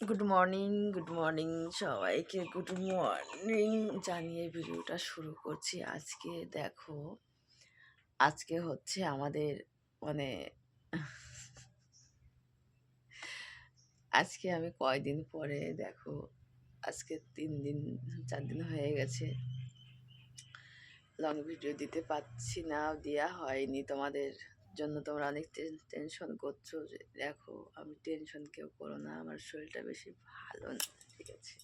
Good morning good morning সবাইকে। Good morning জানিয়ে ভিডিওটা শুরু করছি। আজকে দেখো, আজকে হচ্ছে আমাদের মানে আজকে আমি কয়দিন পরে দেখো, আজকে তিন দিন, চার দিন হয়ে গেছে। লং ভিডিও দিতে পারছি না দেওয়া হয়নি তোমাদের জন্য তোমরা অনেক টেনশন করছ যে, দেখো, আমি টেনশন কেউ করো না, আমার শরীরটা বেশি ভালো না। ঠিক আছে?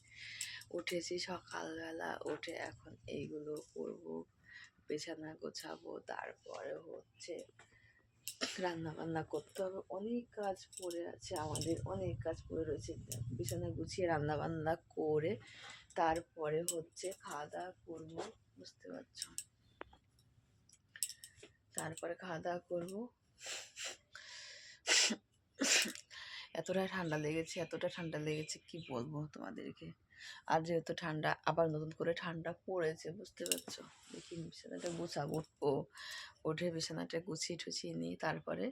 উঠেছি সকালবেলা, উঠে এখন এইগুলো করব, বিছানা গোছাবো, তারপরে হচ্ছে রান্না বান্না করতে হবে। অনেক কাজ পড়ে আছে আমাদের, অনেক কাজ পড়ে রয়েছে। বিছানা গুছিয়ে রান্না বান্না করে তারপরে হচ্ছে খাওয়া দাওয়া করব, বুঝতে পারছ? তারপরে খাওয়া দাওয়া করব। এতটা ঠান্ডা লেগেছে, এতটা ঠান্ডা লেগেছে, কি বলব তোমাদেরকে? আর যেহেতু ঠান্ডা, আবার নতুন করে ঠান্ডা পড়েছে, বুঝতে পারছ? দেখি বিছানাটা গুছাবো। উঠবো উঠে বিছানাটা গুছিয়ে টুছিয়ে নিই তারপরে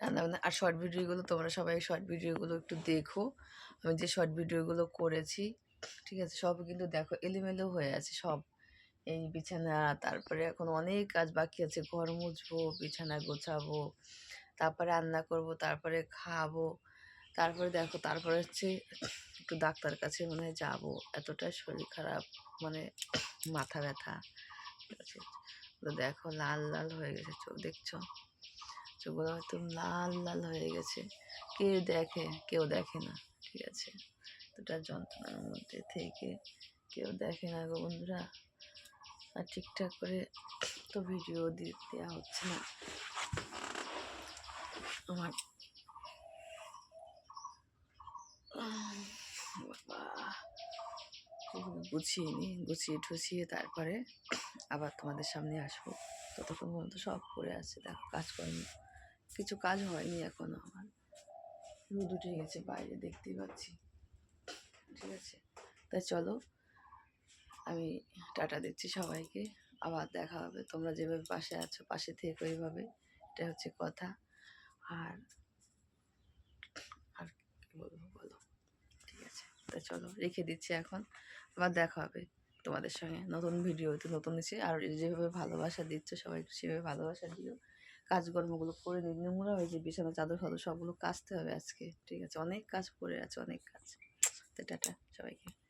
রান্নাবান্না। আর শর্ট ভিডিওগুলো তোমরা সবাই শর্ট ভিডিওগুলো একটু দেখো। আমি যে শর্ট ভিডিওগুলো করেছি, ঠিক আছে, সব কিন্তু দেখো, এলোমেলো হয়ে আছে, সব। এই বিছানা, তারপরে এখন অনেক কাজ বাকি আছে। ঘর মুছবো, বিছানা গোছাবো, তারপরে রান্না করব, তারপরে খাব, তারপরে দেখো, তারপরে হচ্ছে একটু ডাক্তার কাছে মনে হয় যাব। এতটা শরীর খারাপ মানে মাথা ব্যথা। তো দেখো, লাল লাল হয়ে গেছে চোখ, দেখছ? চোখগুলো হয়তো লাল লাল হয়ে গেছে। কেউ দেখে কেউ দেখে না, ঠিক আছে? এতটা যন্ত্রণার মধ্যে থেকে কেউ দেখে না গো বন্ধুরা। আর ঠিকঠাক করে তো ভিডিও দেওয়া হচ্ছে না। আমার গুছিয়ে নিই গুছিয়ে ঠুছিয়ে তারপরে আবার তোমাদের সামনে আসব। ততক্ষণ পর্যন্ত সব করে আছে, দেখো কাজকর্ম। কিছু কাজ হয়নি এখনও আমার। রোদ গেছে, বাইরে দেখতেই পাচ্ছি। ঠিক আছে? তাই চলো আমি টাটা দিচ্ছি সবাইকে। আবার দেখা হবে। তোমরা যেভাবে পাশে আছো, পাশে থেকে এইভাবে। এটা হচ্ছে কথা। আর আর কি বলব বলো? ঠিক আছে। তা চলো, রেখে দিচ্ছি এখন। আবার দেখা হবে তোমাদের সঙ্গে। নতুন ভিডিওতে নতুন এসে। আর যেভাবে ভালোবাসা দিচ্ছ, সবাই সেভাবে ভালোবাসা দিও। কাজকর্মগুলো করে নিন নোংরা হয়েছে বিছানা, চাদর, ফাদর সবগুলো কাচতে হবে আজকে। ঠিক আছে? অনেক কাজ পড়ে আছে, অনেক কাজ। তো টাটা সবাইকে।